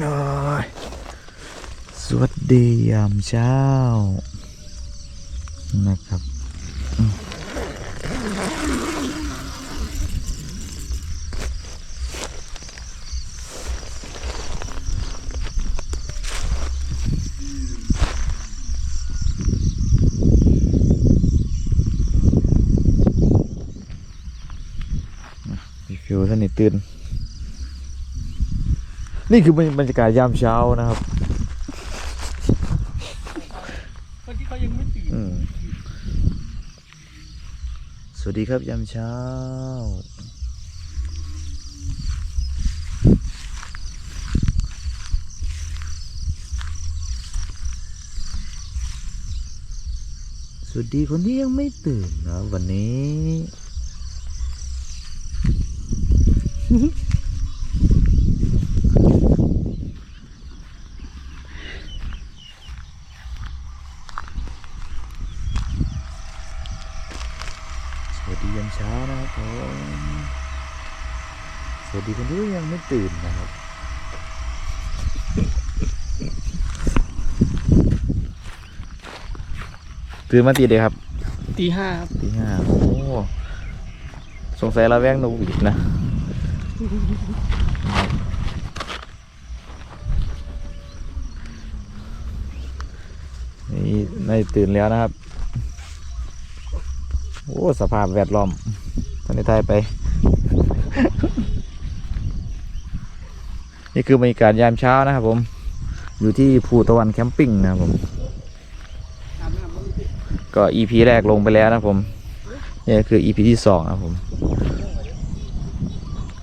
โอ้ยสวัสดียามเช้า นะครับพี่ฟิวท่านนี่ตื่น นี่คือบรรยากาศยามเช้านะครับคนที่เขายังไม่ตื่นอืมสวัสดีครับยามเช้า สวัสดีคนที่ยังไม่ตื่นนะวันนี้ สวัสดียามเช้านะครับผมสวัสดีคนที่ยังไม่ตื่นนะครับ ตื่นมาตีเดียครับตีห้าครับตีห้าโอ้สงสัยเราแวงนกหวีดนะนี่ในตื่นแล้วนะครับ โอ้สภาพแวดล้อมตอนนี้ไทยไป นี่คือบรรยากาศยามเช้านะครับผม อยู่ที่ภูตะวันแคมปิ้งนะครับผมอาบน้ำมัน ก็ EP แรกลงไปแล้วนะผมนี่ก็คือ EP ที่สองนะครับผม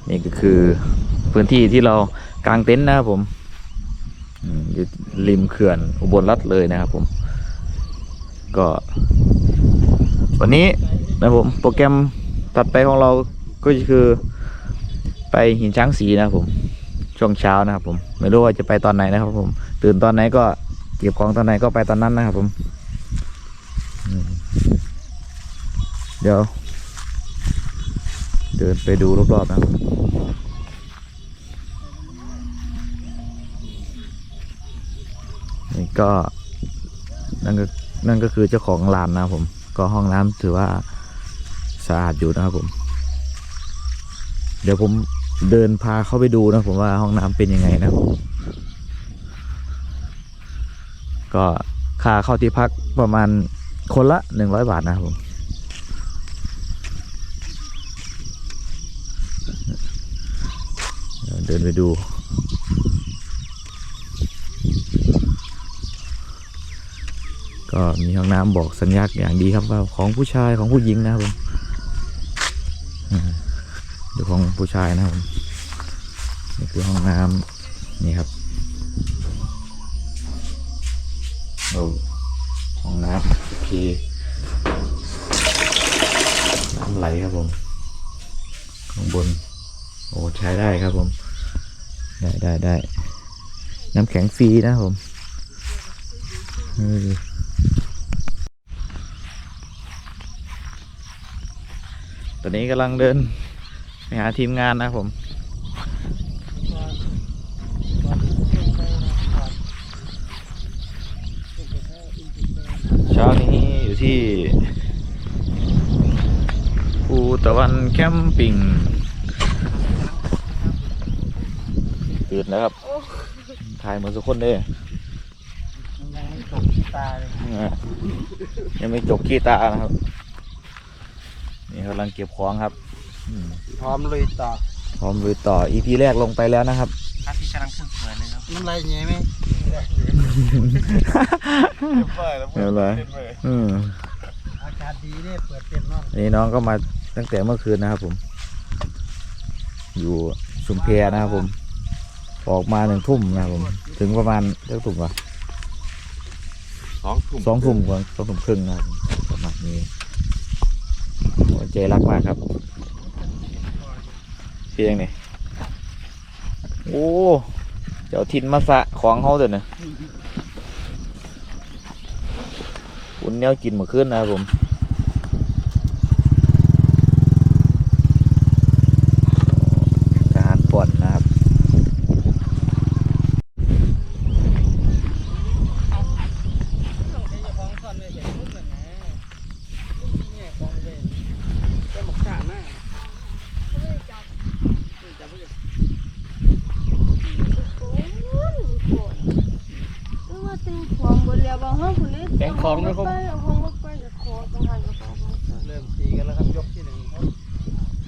นี่ก็คือพื้นที่ที่เรากางเต็นท์นะครับผมอยู่ริมเขื่อนอุบลรัฐเลยนะครับผม ก็ วันนี้นะผมโปรแกรมตัดไปของเราก็คือไปหินช้างสีนะครับผม ช่วงเช้านะครับผม ไม่รู้ว่าจะไปตอนไหนนะครับผม ตื่นตอนไหนก็เก็บของตอนไหนก็ไปตอนนั้นนะครับผม เดี๋ยว เดินไปดูรอบๆนะนี่ก็นั่นก็นั่นก็คือเจ้าของร้านนะผม ก็ห้องน้ำถือว่าสะอาดอยู่นะครับผม เดี๋ยวผมเดินพาเข้าไปดูนะผมว่าห้องน้ำเป็นยังไงนะผมก็ค่าเข้าที่พักประมาณ คนละหนึ่งร้อยบาทนะครับผมเดินไปดู ก็มีห้องน้ำบอกสัญญาณอย่างดีครับว่าของผู้ชายของผู้หญิงนะครับผมเดี๋ยวของผู้ชายนะครับผมนี่คือห้องน้ำนี่ครับโอ้ ห้องน้ำโอเคน้ำไหลครับผมข้างบน โอ้ใช้ได้ครับผม ได้ได้ได้น้ำแข็งฟรีนะผมตอนนี้กำลังเดินไปหาทีมงานนะผม เช้านี้อยู่ที่ภู ตะวันแคมปิ้งตื่นแล้วครับถ่ายเหมือนสุกคนเลยยังไม่จบที่ตาเลยอะยังไม่จบขี้ตานะครับ นี่กำลังเก็บของครับอืมพร้อมลุยต่อ พร้อมลุยต่อ EP แรกลงไปแล้วนะครับอาทิตย์กำลังขึ้นสวยเลยครับน้ำลายเงี้ยไหมไม่เป็นไรอืมอากาศดีเนี่ยเปิดเต็มนอนอันนี้น้องก็มา ตั้งแต่เมื่อคืนนะครับผม อยู่ชุมเพนะครับผม ออกมาหนึ่งทุ่มนะครับผม ถึงประมาณเท่าทุ่มกว่าสองทุ่มสองทุ่มกว่าสองทุ่มครึ่งนะครับผมประมาณนี้โอ้ใจรักมากครับเพียงนี่โอ้เจ้าทินมาสะของเขาเดี๋ยวนะคุณเนี้ยกินเมื่อคืนนะครับผม ยวบอกห้องคุณนี่ แบ่งของไม่ครบ ไปเอาของรถไปจะขอต้องหันกับของ เริ่มตีกันแล้วครับยกที่หนึ่งครับ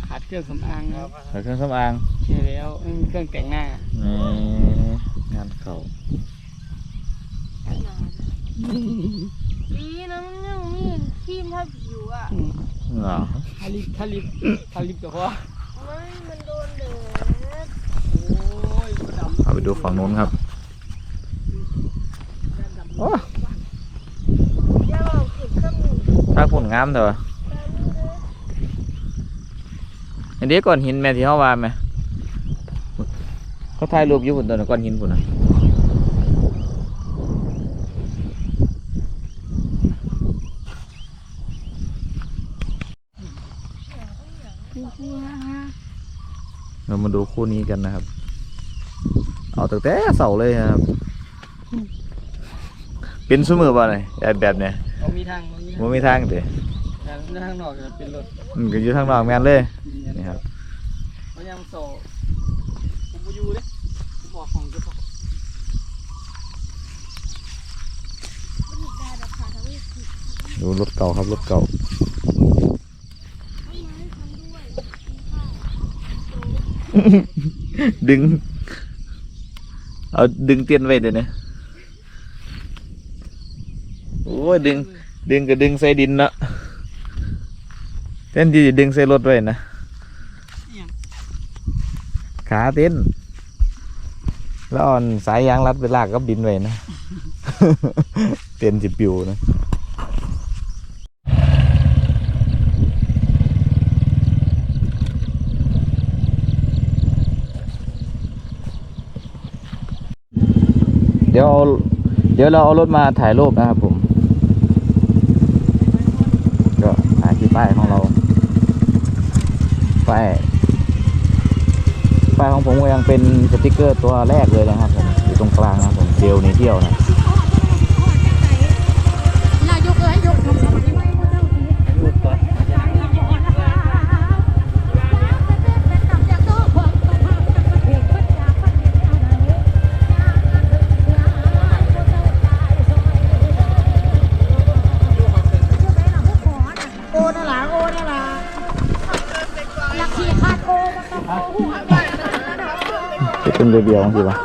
ขาดเครื่องสำอางครับใส่เครื่องสำอางใช่แล้วไม่มีเครื่องแต่งหน้านี่งานเข่าดีนะมันยังมีครีมทับผิวอะอืมเหรอทาลิปทาลิปทาลิปกับว่าไม่มันโดนเดือดโอ้ยมันดำเอาไปดูฝั่งนู้นครับโอ้อย่าบอกผิดเครื่องหนึ่งภาคผลงามเถอะ อันนี้ก้อนหินแม่ที่เขาว่าไหมเขาถ่ายรูปอยู่บนตัวนั้นก้อนหินพุ่นนะเรามาดูคู่นี้กันนะครับ เอาตั้งแต่เสาเลยนะครับ เป็นสมือบ่เลยแบบแบบเนี้ยเขามีทางมันมีทางมันมีทางเด้แต่ทางนอกจะเป็นรถมันก็อยู่ทางนอกแม่นเลย นี่ครับ มันยังโซ่ผมไปอยู่เลยผมบอกของเจ้าของดูรถเก่าครับรถเก่าดึง เอาดึงเตียนไว้เดี๋ยวนี้โอ้ยดึง ดึงก็ดึงใส่ดินเนาะ เต้นที่จะดึงใส่รถไว้นะขาเต้น แล้วเอ่อนสายยางรัดไปลากกับดินไว้นะ เต้นจิปิวนะเดี๋ยวเอาเดี๋ยวเราเอารถมาถ่ายรูปนะครับผม ก็ถ่ายที่ป้ายของเรา ป้ายป้ายของผมก็ยังเป็นสติกเกอร์ตัวแรกเลยนะครับผมอยู่ตรงกลางนะผมเซลล์ในเที่ยวนะ เป็นเรียวๆสิวะ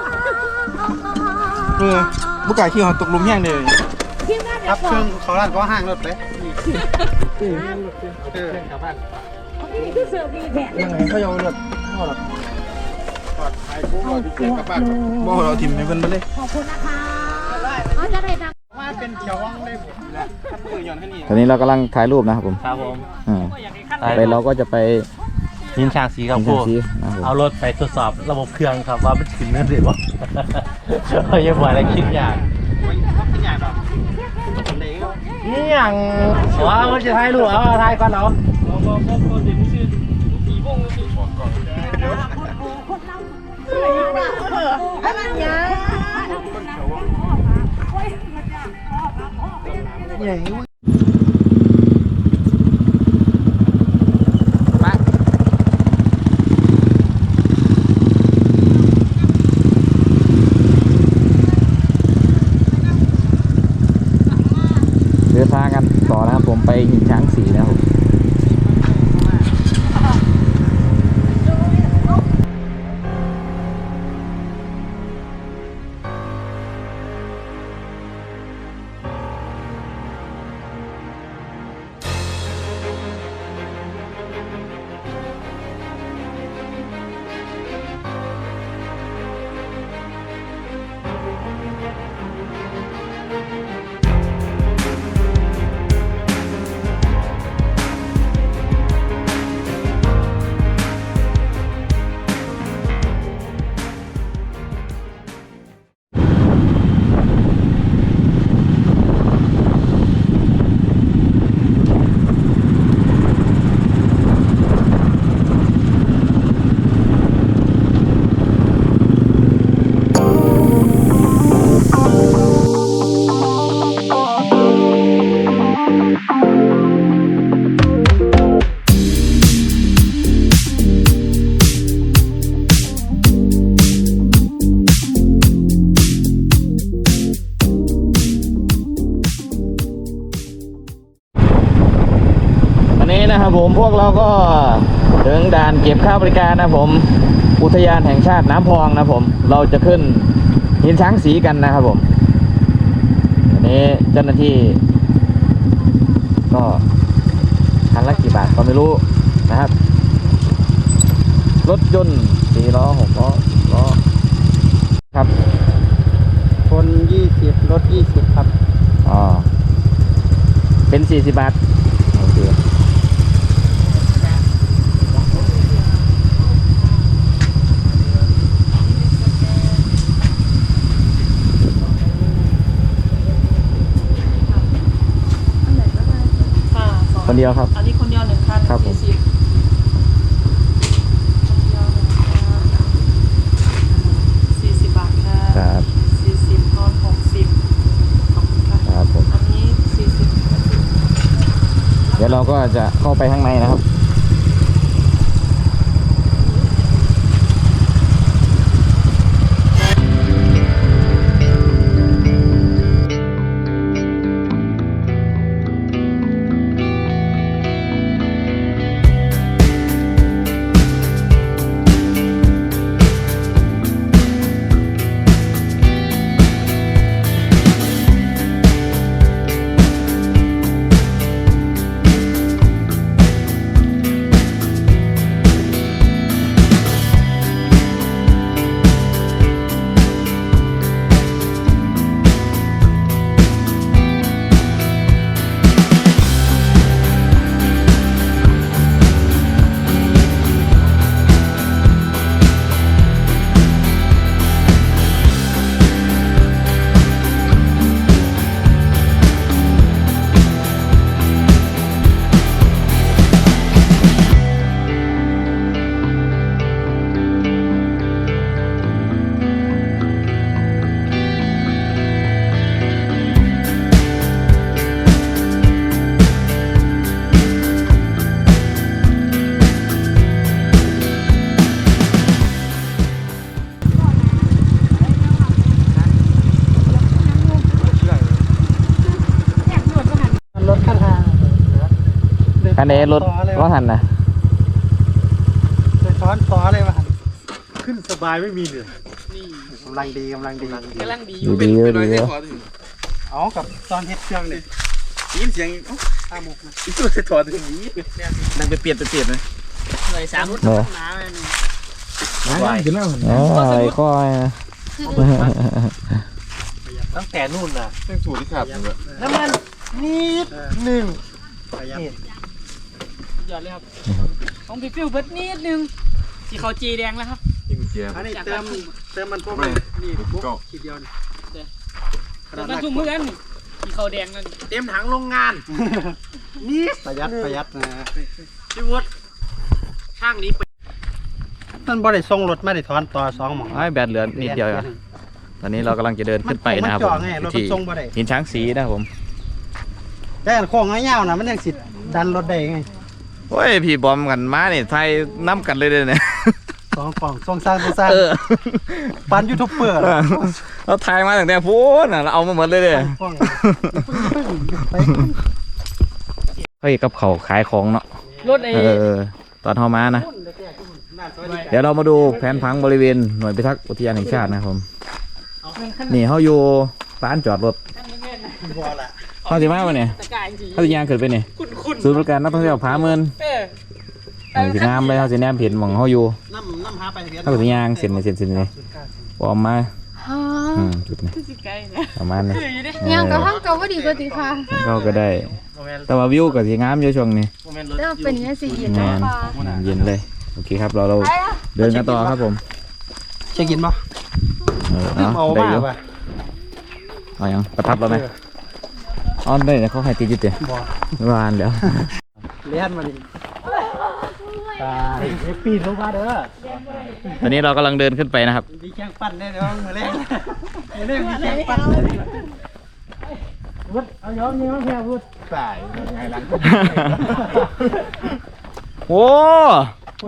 เออบุกไก่ขี้หอตกหลุมแห้งเลยทีมงานคเดี๋ยรัวบก่เคอรื่อนงเขาร้านก็ห้างรถเลยเออนี่คือเสือมีแผนยังไงเขาเอารถพ่อหรอกถ่ายปุ๊บเราเกี่ยวกับบ้านบ่เราถิ่มให้เพิ่นไปเลยขอบคุณนะคะเขาจะได้ดังมาเป็นเขียวว่างได้หมดแล้วถ้าปืนย้อนแค่นี้ตอนนี้เรากำลังถ่ายรูปนะครับผมครับผมอ่าไปเราก็จะไปยินฉากสีครับยิครูงซีนะครับ ผมเอารถไปตรวจสอบระบบเครื่องครับว่ามันขึ้นเนื้อหรือเปล่าเรายังไหวแล้วคิดอย่างนี่อย่างว้าวมันจะถ่ายรูปเอาถ่ายก่อนเอาให้มันยาเดินทาง กันต่อนะครับผมไปหินช้างสีนะครับ เราก็ถึงด่านเก็บค่าบริการนะผม อุทยานแห่งชาติน้ำพองนะผม เราจะขึ้นหินช้างสีกันนะครับผมอันนี้เจ้าหน้าที่ ก็คันละกี่บาทก็ไม่รู้นะครับ รถยนต์สี่ล้อหกล้อล้อครับ คนยี่สิบรถยี่สิบครับอ๋อเป็นสี่สิบบาท โอเค ค่ะสองคนเดียวครับ อันนี้คนเดียวหนึ่งคันครับผม สี่สิบคนเดียวหนึ่งคันสี่สิบบาทค่ะครับสี่สิบนอนหกสิบขอบคุณค่ะครับผมอันนี้สี่สิบเดี๋ยวเราก็จะเข้าไปข้างในนะครับ คันนี้รถว่าหันนะเลยซ้อนซ้อเลยว่ะขึ้นสบายไม่มีเหนื่อยนี่กำลังดีกำลังดีกำลังดีอยู่ยู่ดีเยอะเป็นดีไรเยให้อะขอถึงเอากับตอนเฮ็ดเครื่องเนี่ยยินเสียงอ้าหมุกนะอีกตัวจะถอดถึงนี้นั่งไปเปลี่ยนไปเปลี่ยนเลยเลยสามรถนอะหนาเลยนี่น้ำกินแล้วอ๋อไอ้ข้อยตั้งแต่นู่นน่ะเรื่งสูตรที่ขาดเลยน้ำมันนิดหนึ่ง ยอดเลยครับของพี่ฟิวเบิดนิดนึงสีเขาจีแดงแล้วครับยิ่งเจียบอันนี้เติมเติมมันพวกไม่นี่ก็ขีดเดียวนี่เติมมันทุ่มมือกันสีเขาแดงนั่นเต็มถังโรงงานนี่ประหยัดประหยัดนะพี่วุฒิช่างนี้ไปมันบ่ได้ส่งรถมาได้ถอนต่อสองหมองไอ้แบตเหลือนิดเดียวอะตอนนี้เรากำลังจะเดินขึ้นไปนะครับมันผจ่อมไงรถมันที่ส่งบ่ได้หินช้างสีนะครับผมแต่อันโค้งเงาวๆนะมันยังสิดันรถได้ไง โอ้ยพี่บอมกันมาเนี่ยไทยน้ำกันเลยเลยเนี่ยสองกล่องส่งสร้างส่งสร้างเออปันยูทูบเบอร์เราถ่ายมาตั้งแต่พูดน่ะเราเอามาหมดเลยเลยกล้องไปเฮ้ยกับเขาวขายของเนาะรถไอ้เออตอนเฮามานะ เดี๋ยวเรามาดูแผนพังบริเวณหน่วยพิทักษ์อุทยานแห่งชาตินะครับผมเอาเงินขั้นนี่เขาอยู่ร้านจอดรถขั้น เงินนะบ่ละเขาสิมาปะเนี่ยตะกายจริงเขาสิยางขึ้นไปเนี่ยคุณคุณศูนย์บริการนักท่องเที่ยวผาเมินเออเขาสิงามเลยเขาสิแนมเห็นหมองเขาอยู่น้ำน้ำหาไปทะเบียนเขาสิยางเส้นนี่เส้นเส้นนี่ปลอมมาอืมจุดนี้คือสิไกลนะประมาณนี้คืออยู่ดิยังกับห้องเก่าก็ดีกว่าดีค่ะเขาก็ได้ แต่ว่าวิวก็สิงามอยู่ช่วงนี้แต่ว่าเป็นอยังไงสิเย็นงานะนฟ้าเย็นเลยโอเคครับเราเราเดินกันต่อครับผมเช็คอินป่ะเออเอาเอาได้บ้าอยู่ป่ะเอายังประทับแล้วไหม อ๋อได้เนี่ยเขาให้ติดอยึดเตะบ่วานแล้วเลี้ยนมาดิตายเอฟปีลงมาเด้อตอนนี้เรากำลังเดินขึ้นไปนะครับมีแข่งปั้นแน่นอนมือแรกมือแรกมีแข่งปั้นวุฒเอาย้อมนี่มาแพ้วุฒสายไงหลังโอ้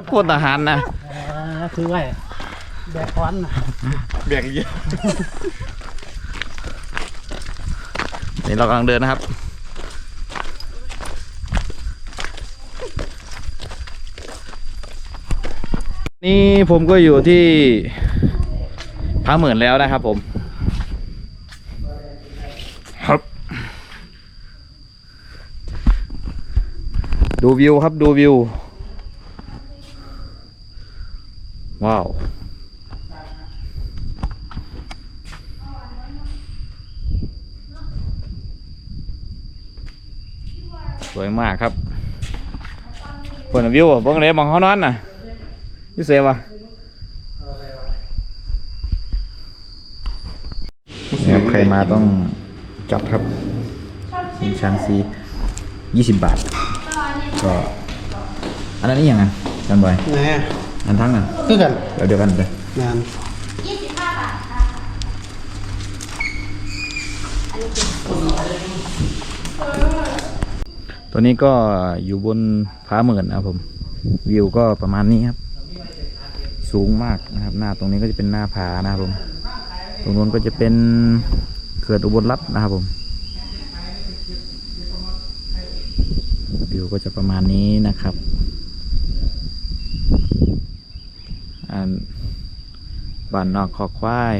โคตรทหารนะอ่าคือไว้แบกควันน่ะเบียงเยอะ นี่เรากำลังเดินนะครับนี่ผมก็อยู่ที่พระเหมื่นแล้วนะครับผม ครับ ดูวิวครับดูวิว วิวเบิ่งเลยมองเขานอนน่ะอยี่เสวะครับใครมาต้องจัดครับชิงช้างซียี่สิบบาท ก็อันนั้นนี่ยังไงกันบอยแหน่อันทั้งนั้นคือกันเดี๋ยวเดียวกันเลยงาน ตัวนี้ก็อยู่บนผาเหมือนนะครับผม วิวก็ประมาณนี้ครับ สูงมากนะครับ หน้าตรงนี้ก็จะเป็นหน้าผานะครับผม ตรงนู้นก็จะเป็นเขื่อนอุบลรัตน์นะครับผม วิวก็จะประมาณนี้นะครับอันบ้านนอกคอควาย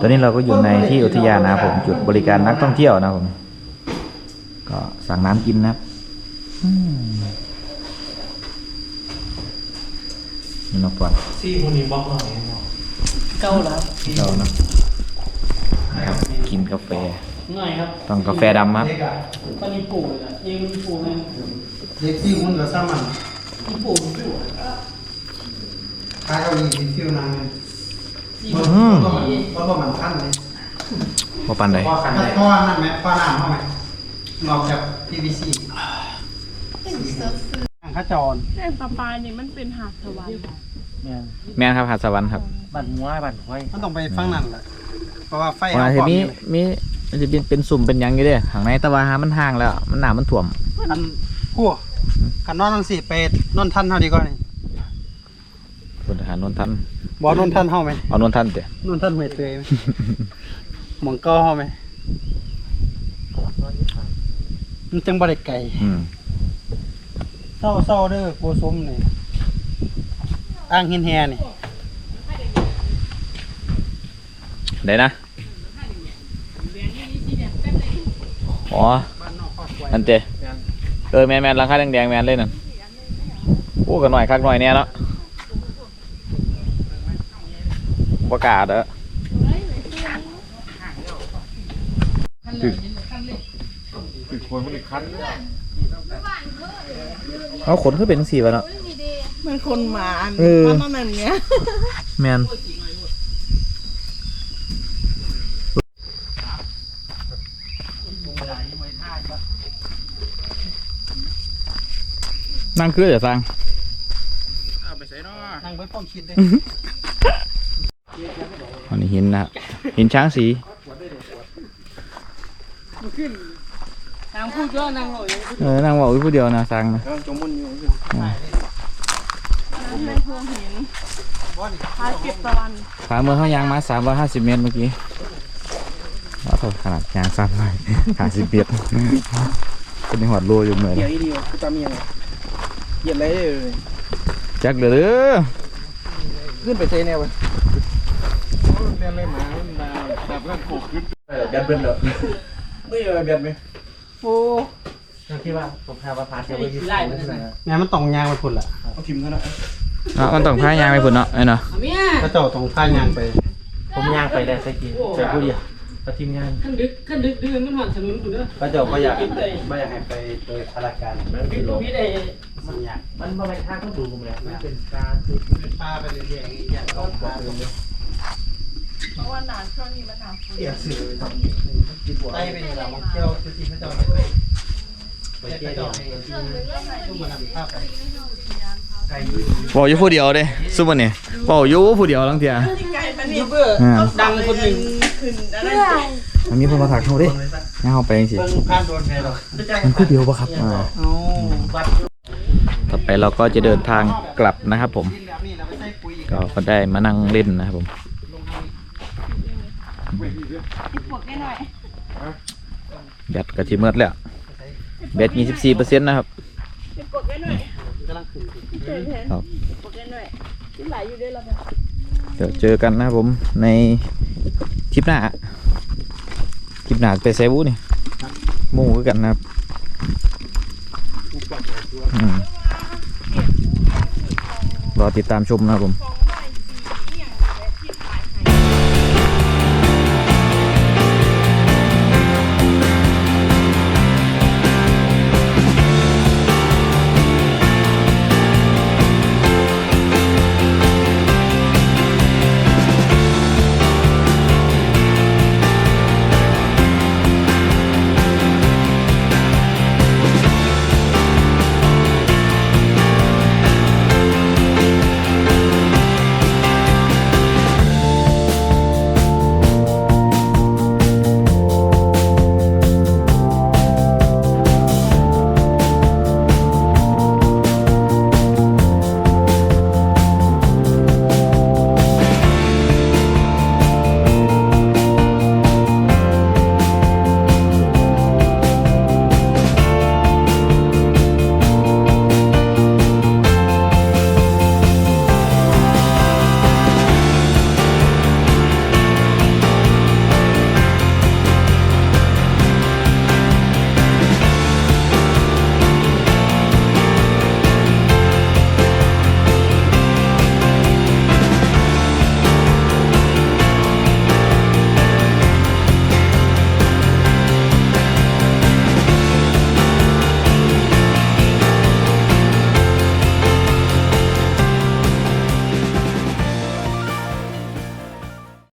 ตอนนี้เราก็อยู่ในที่อุทยานนะครับผม จุดบริการนักท่องเที่ยวนะครับผม ก็สั่งน้ำกินนะครับอืมนี่นกก่อนเก้าแล้วเรานะนะครับกินกาแฟง่ายครับต้องกาแฟดำครับตอนนี้ปลูกเลยอะเองมีปลูกเลยเด็กที่คุณก็สร้างมันมีปลูกมีปลูกขายเอาอีกฟิวนางเลยอืมเพราะว่ามันขั้นเลยพอปันใดพอขั้นเพราะว่านั่นไหมเพราะน้ำเข้าไหม นอกจาก PVC ข้าจรแม่ปลาปลานี่มันเป็นหาดสวรรค์แม่นครับหาดสวรรค์ครับบันหัวบันควายมันต้องไปฟังนั่นแหละเพราะว่าไฟวันเอาอาทิตความย์นี้นี่เลยมีมันจะเป็นเป็นสุ่มเป็นหยังอยู่เด้ข้างในแตะวันหามันห่างแล้ว มันหนามันถ่วม อันผู้กันนอนนั่นสิไปนอนท่านเท่าดีกว่านี่พลทหารนนทันบอนอนท่านเท่าไหมเอานนทันเด้นอนท่านห่วยเตยไหมหมองเก้าเท่าไหม มันจังบริไก่อืมเศร้าเศร้าเด้อโกสมนี่อ้างหินแฮนี่ได้นะอ๋อนั่นเจเออแมนแมนราคาแดงๆแมนเลยนั่นโอ้กันหน่อยคักหน่อยเนี่ยเนาะประกล้าศเด้อถึก คือคนมันอีกคันเอาขนขึ้นเป็นสีวะเนาะมันคนหมาอันเออประมาณนั้นเนี้ยแมนนั่งคือเดี๋ยวสั่งเอาไปใส่เนาะนั่งเบิ้ลป้อมคิดได้อันนี้หินนะครับหินช้างสีนางพูดก็นางหน่อยเออนั่งบอกอยู่ผู้เดียวนะสั่งนะกำลังจมมุนอยู่ในพวงหินพาเก็บตะวันฝาเมืองเขายางมาสามร้อยห้าสิบเมตรเมื่อกี้ว่าเท่าขนาดยางสั้นเลยห้าสิบเมตรเป็นในหัวโลอยู่เหมือนเดี๋ยวอีเดียวคือตามเมียงเหยียดอะไรเลยจักเหลือเด้อขึ้นไปเซแนวไปแม่ไม่มามันมาแบบเรื่องโขกขึ้นแบดเบิ้ลเหรอไม่เออแบดไหม โอ้ที่ว่าผมพามาพาเที่ยวไปที่ไร่มันไหนแม่มันต้องยางไปพุ่นล่ะเอาทิมเท่านั้นอะมันต้องพายางไปพุ่นเนาะไอ้เนาะเมียพระเจ้าต้องพายางไป ผมย่างไปได้สักทีเจอผู้เดียวกับทีมงานขั้นดึกขั้นดึกดื้อมันหันถนนกูเด้อพระเจ้าก็อยากไม่อยากให้ไปโดยพลาการมันพี่ลูกพี่ได้มันอยากมันมาไปทางต้องดูผมแล้วมันเป็นการเป็นปลาไปเรื่อยๆอย่างนี้อยากต้องปลาไป เรื่อยเพราะว่าหนานช่วงนี้มันหนาวๆเสียสื่อไล่ไปนี่เราเที่ยวจริงๆพระเจ้าไม่ไปไปเที่ยวให้ทุกคนนำภาพไปไกลอยู่บอกอยู่ผู้เดียวเด้ซุ่มอนี่บอกอยู่ผู้เดียวลังเทียไก่มันนี่เบื่ออ่าดังคนหนึ่งขึ้นอะไรอันนี้เพิ่นมาถักเขาเด้งั้นเอาไปจังสิเบิ่งผ่านโดนแพ้หรอกมันผู้เดียวปะครับอ่าโอ้ต่อไปเราก็จะเดินทางกลับนะครับผมแบบนี้เราไปใส่ปุ๋ยอีกก็ก็ได้มานั่งเล่นนะครับผม ปวดได้หน่อย แบตกะทิเมิดแล้วแบตยี่สิบสี่เปอร์เซ็นต์นะครับปวดได้หน่อยใจำลังขึ้นเห็นเห็นครับโอเคหน่อยที่ไหลอยู่ด้วยแล้วเนี่ยเดี๋ยวเจอกันนะครับผมในคลิปหน้าคลิปหน้าไปเซบูนี่หมู่คือกันนะครับอืมรอติดตามชมนะครับผมฟอง